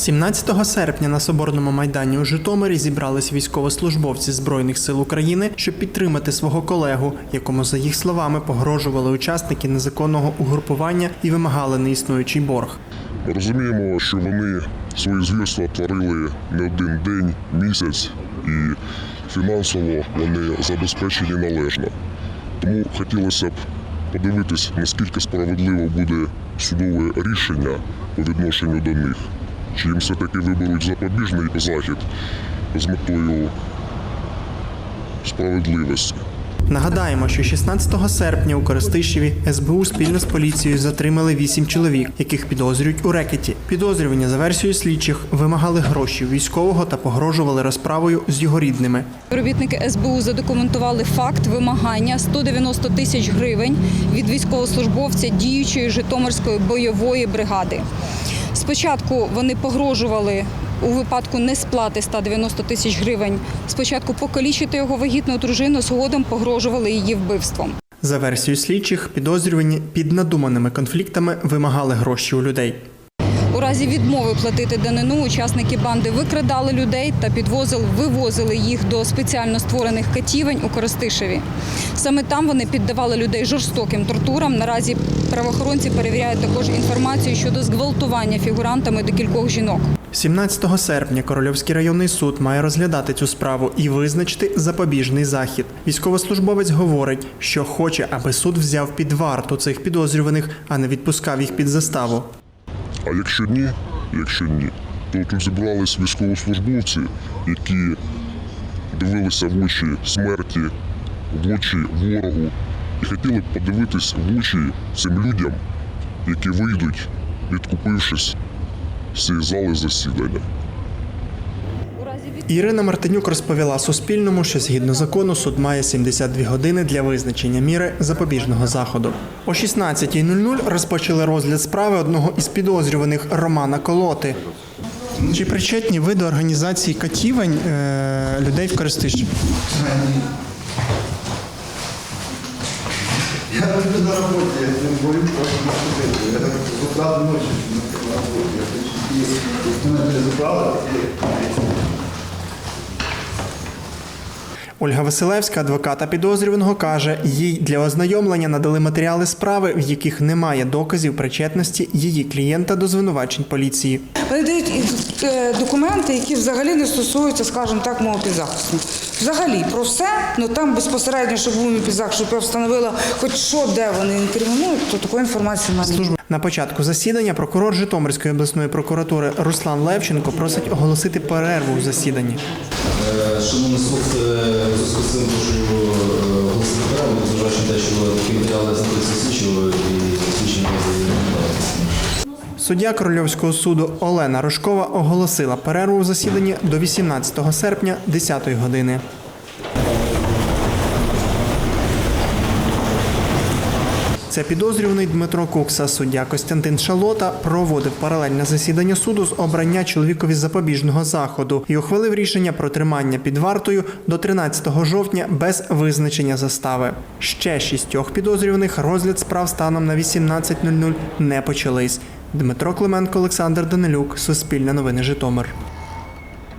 17 серпня на Соборному майдані у Житомирі зібрались військовослужбовці Збройних сил України, щоб підтримати свого колегу, якому, за їх словами, погрожували учасники незаконного угрупування і вимагали неіснуючий борг. Розуміємо, що вони свої звірства творили не один день, місяць, і фінансово вони забезпечені належно. Тому хотілося б подивитись, наскільки справедливо буде судове рішення по відношенню до них. Чи їм все-таки виберуть запобіжний захід з метою справедливості. Нагадаємо, що 16 серпня у Коростишеві СБУ спільно з поліцією затримали вісім чоловік, яких підозрюють у рекеті. Підозрювання за версією слідчих вимагали гроші військового та погрожували розправою з його рідними. Співробітники СБУ задокументували факт вимагання 190 тисяч гривень від військовослужбовця діючої Житомирської бойової бригади. Спочатку вони погрожували у випадку несплати 190 тисяч гривень. Спочатку покалічити його вагітну дружину, згодом погрожували її вбивством. За версією слідчих, підозрювані під надуманими конфліктами вимагали гроші у людей. У разі відмови платити данину учасники банди викрадали людей та підвозили, вивозили їх до спеціально створених катівень у Коростишеві. Саме там вони піддавали людей жорстоким тортурам. Наразі правоохоронці перевіряють також інформацію щодо зґвалтування фігурантами до кількох жінок. 17 серпня Корольовський районний суд має розглядати цю справу і визначити запобіжний захід. Військовослужбовець говорить, що хоче, аби суд взяв під варту цих підозрюваних, а не відпускав їх під заставу. А якщо ні, якщо ні, то тут зібрались військовослужбовці, які дивилися в очі смерті, в очі ворогу, і хотіли б подивитись в очі цим людям, які вийдуть, відкупившись з цієї зали засідання. Ірина Мартинюк розповіла Суспільному, що згідно закону суд має 72 години для визначення міри запобіжного заходу. О 16.00 розпочали розгляд справи одного із підозрюваних Романа Колоти. Чи причетні ви до організації катівень е, людей в Коростиші? Я люблю на работе, я не боюсь на. Я утра до на работе. Я хочу, если меня Ольга Василевська, адвоката підозрюваного, каже, їй для ознайомлення надали матеріали справи, в яких немає доказів причетності її клієнта до звинувачень поліції. Вони дають е, документи, які взагалі не стосуються, скажімо так, мого підзахису. Взагалі про все, ну там безпосередньо, щоб був мій підзахист, щоб я встановила хоч що, де вони інкримінують, то такої інформації немає. На початку засідання прокурор Житомирської обласної прокуратури Руслан Левченко просить оголосити перерву у засіданні. Е, Шановний суд, е, зв'язку з цим прошу е, оголосити перерву, незважаючи на те, що такі матеріали знаходяться слідчого і не Суддя Корольовського суду Олена Рожкова оголосила перерву у засіданні до 18 серпня 10 години. Це підозрюваний Дмитро Кукса. Суддя Костянтин Шалота проводив паралельне засідання суду з обрання чоловікові запобіжного заходу і ухвалив рішення про тримання під вартою до 13 жовтня без визначення застави. Ще шістьох підозрюваних розгляд справ станом на 18.00 не почались. Дмитро Клименко, Олександр Данилюк, Суспільне новини Житомир.